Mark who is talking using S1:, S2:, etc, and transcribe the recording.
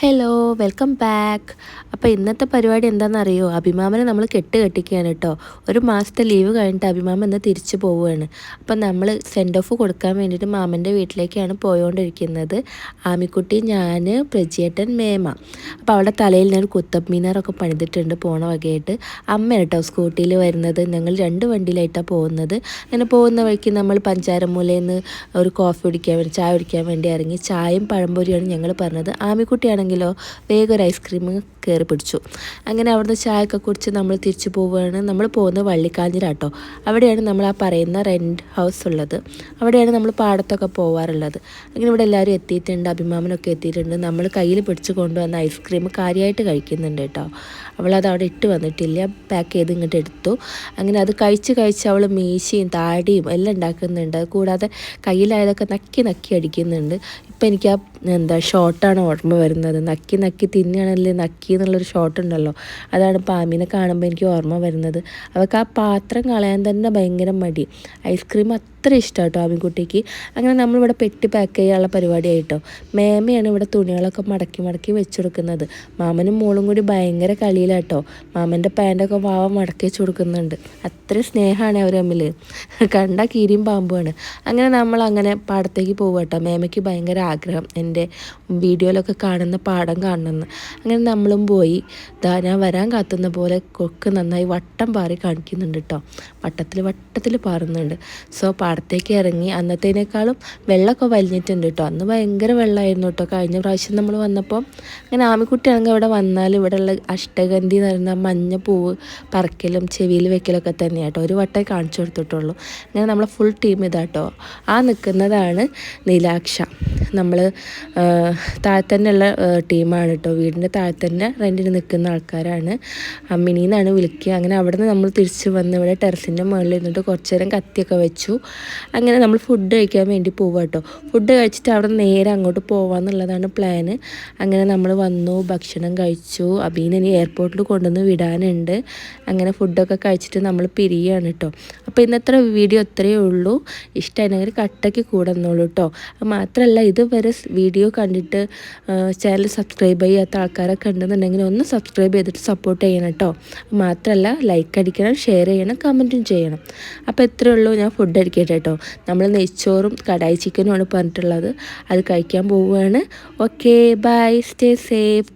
S1: Hello welcome back അപ്പോൾ ഇന്നത്തെ പരിപാടി എന്താണെന്നറിയോ? അഭിമാമനെ നമ്മൾ കെട്ട് കെട്ടിക്കുകയാണ് കേട്ടോ ഒരു മാസത്തെ ലീവ് കഴിഞ്ഞിട്ട് അഭിമാമൻ ഇന്ന് തിരിച്ചു പോവുകയാണ്. അപ്പം നമ്മൾ സെൻഡ് ഓഫ് കൊടുക്കാൻ വേണ്ടിയിട്ട് മാമന്റെ വീട്ടിലേക്കാണ് പോയോണ്ടിരിക്കുന്നത്. ആമിക്കുട്ടി ഞാൻ പ്രജിയേട്ടൻ മേമ. അപ്പോൾ അവിടെ തലയിൽ ഒരു കുത്തബ് മീനാറൊക്കെ പണിതിട്ടുണ്ട് പോണ വകയായിട്ട്. അമ്മ കേട്ടോ സ്കൂട്ടിയിൽ വരുന്നത്. ഞങ്ങൾ രണ്ട് വണ്ടിയിലായിട്ടാണ് പോകുന്നത്. അങ്ങനെ പോകുന്ന വഴിക്ക് നമ്മൾ പഞ്ചാരമൂലയിൽ നിന്ന് ഒരു കോഫി കുടിക്കാൻ വേണ്ടി ചായ കുടിക്കാൻ വേണ്ടി ഇറങ്ങി ചായയും പഴംപൊരിയാണ് ഞങ്ങൾ പറഞ്ഞത്. ആമിക്കുട്ടിയാണെങ്കിൽ ആണെങ്കിലോ വേഗം ഒരു ഐസ്ക്രീം കയറി പിടിച്ചു. അങ്ങനെ അവിടുന്ന് ചായയൊക്കെ കുടിച്ച് നമ്മൾ തിരിച്ചു പോവുകയാണ്. നമ്മൾ പോകുന്നത് വള്ളിക്കാഞ്ഞിരാട്ടോ അവിടെയാണ് നമ്മൾ ആ പറയുന്ന റെന്റ് ഹൗസ് ഉള്ളത്. അവിടെയാണ് നമ്മൾ പാടത്തൊക്കെ പോവാറുള്ളത്. അങ്ങനെ ഇവിടെ എല്ലാവരും എത്തിയിട്ടുണ്ട് അഭിമാമനൊക്കെ എത്തിയിട്ടുണ്ട്. നമ്മൾ കയ്യിൽ പിടിച്ച് കൊണ്ടുവന്ന ഐസ്ക്രീം കാര്യമായിട്ട് കഴിക്കുന്നുണ്ട് കേട്ടോ. അവളത് അവിടെ ഇട്ട് വന്നിട്ടില്ല. പാക്ക് ചെയ്ത് ഇങ്ങോട്ട് എടുത്തു. അങ്ങനെ അത് കഴിച്ച് കഴിച്ച് അവൾ മീശയും താടിയും എല്ലാം ഉണ്ടാക്കുന്നുണ്ട്. കൂടാതെ കയ്യിലായതൊക്കെ നക്കി നക്കി അടിക്കുന്നുണ്ട്. ഇപ്പം എനിക്ക് ആ എന്താ ഷോർട്ടാണ് ഓർമ്മ വരുന്നത്. നക്കി നക്കി തിന്നുകയാണല്ലേ നക്കി എന്നുള്ളൊരു ഷോട്ട് ഉണ്ടല്ലോ. അതാണ് പാമ്പിനെ കാണുമ്പോൾ എനിക്ക് ഓർമ്മ വരുന്നത്. അവൾക്ക് ആ പാത്രം കളയാൻ തന്നെ ഭയങ്കര മടി. ഐസ്ക്രീം അത്ര ഇഷ്ടം കേട്ടോ ആമിൻകുട്ടിക്ക്. അങ്ങനെ നമ്മളിവിടെ പെട്ടി പാക്ക് ചെയ്യാനുള്ള പരിപാടിയായിട്ടോ. മേമയാണ് ഇവിടെ തുണികളൊക്കെ മടക്കി മടക്കി വെച്ചുകൊടുക്കുന്നത് മാമനും മോളും കൂടി ഭയങ്കര കളിയിലാട്ടോ. മാമന്റെ പാന്റൊക്കെ വാവ മടക്കി വെച്ച് കൊടുക്കുന്നുണ്ട് അത്ര സ്നേഹമാണ് അവർ തമ്മിൽ കണ്ട കീരിയും പാമ്പുമാണ്. അങ്ങനെ നമ്മൾ അങ്ങനെ പാടത്തേക്ക് പോവുക മേമയ്ക്ക് ഭയങ്കര ആഗ്രഹം. എന്റെ വീഡിയോയിലൊക്കെ കാണുന്ന പാടം കാണണമെന്ന്. അങ്ങനെ നമ്മളും പോയി. ദാ ഞാൻ വരാൻ കാത്തുന്ന പോലെ കൊക്ക് നന്നായി വട്ടം പാറി കാണിക്കുന്നുണ്ട് കേട്ടോ വട്ടത്തിൽ വട്ടത്തിൽ പാറുന്നുണ്ട്. സോ പാടത്തേക്ക് ഇറങ്ങി അന്നത്തേനേക്കാളും വെള്ളമൊക്കെ വലിഞ്ഞിട്ടുണ്ട് കേട്ടോ അന്ന് ഭയങ്കര വെള്ളമായിരുന്നു കേട്ടോ കഴിഞ്ഞ പ്രാവശ്യം നമ്മൾ വന്നപ്പോൾ അങ്ങനെ ആമിക്കുട്ടിയാണെങ്കിൽ ഇവിടെ വന്നാൽ ഇവിടെയുള്ള അഷ്ടഗന്ധി എന്ന് പറയുന്ന മഞ്ഞ പൂവ് പറക്കലും ചെവിയിൽ വെക്കലൊക്കെ തന്നെയാണ് കേട്ടോ ഒരു വട്ടേ കാണിച്ചു കൊടുത്തിട്ടുള്ളൂ. അങ്ങനെ നമ്മളെ ഫുൾ ടീം ഇതാട്ടോ ആ നിൽക്കുന്നതാണ് നീലാക്ഷ. നമ്മൾ താഴെ തന്നെയുള്ള ടീമാണ് കേട്ടോ വീടിന്റെ താഴെ തന്നെ റെന്റിന് നിൽക്കുന്ന ആൾക്കാരാണ്. അമ്മിനി എന്നാണ് വിളിക്കുക. അങ്ങനെ അവിടെ നിന്ന് നമ്മൾ തിരിച്ച് വന്ന് ഇവിടെ ടെറസിന്റെ മുകളിൽ ഇരുന്നിട്ട് കുറച്ച് നേരം കത്തിയൊക്കെ വെച്ചു. അങ്ങനെ നമ്മൾ ഫുഡ് കഴിക്കാൻ വേണ്ടി പോവുക കേട്ടോ ഫുഡ് കഴിച്ചിട്ട് അവിടെ നേരെ അങ്ങോട്ട് പോകാമെന്നുള്ളതാണ് പ്ലാന് അങ്ങനെ നമ്മൾ വന്നു ഭക്ഷണം കഴിച്ചു. അബീനെ എയർപോർട്ടിൽ കൊണ്ടുവന്ന് വിടാനുണ്ട്. അങ്ങനെ ഫുഡൊക്കെ കഴിച്ചിട്ട് നമ്മൾ പിരിയാണ് കേട്ടോ അപ്പോൾ ഇന്നത്ര വീഡിയോ അത്രയേ ഉള്ളൂ. ഇഷ്ടമായിരുന്നെങ്കിൽ കട്ടയ്ക്ക് കൂടുന്നുള്ളൂ കേട്ടോ മാത്രമല്ല ഇതുവരെ വീഡിയോ കണ്ടിട്ട് ചാനൽ സബ്സ്ക്രൈബ് ചെയ്യാത്ത ആൾക്കാരൊക്കെ ഉണ്ടെന്നുണ്ടെങ്കിൽ ഒന്ന് സബ്സ്ക്രൈബ് ചെയ്തിട്ട് സപ്പോർട്ട് ചെയ്യണം കേട്ടോ മാത്രമല്ല ലൈക്ക് അടിക്കണം ഷെയർ ചെയ്യണം കമന്റും ചെയ്യണം. അപ്പോൾ ഇത്രയേ ഉള്ളൂ ഞാൻ ഫുഡ് അടിക്കട്ടെ കേട്ടോ നമ്മൾ നെയ്ച്ചോറും കടായി ചിക്കനുമാണ് പറഞ്ഞിട്ടുള്ളത്. അത് കഴിക്കാൻ പോവുകയാണ്. Okay bye stay safe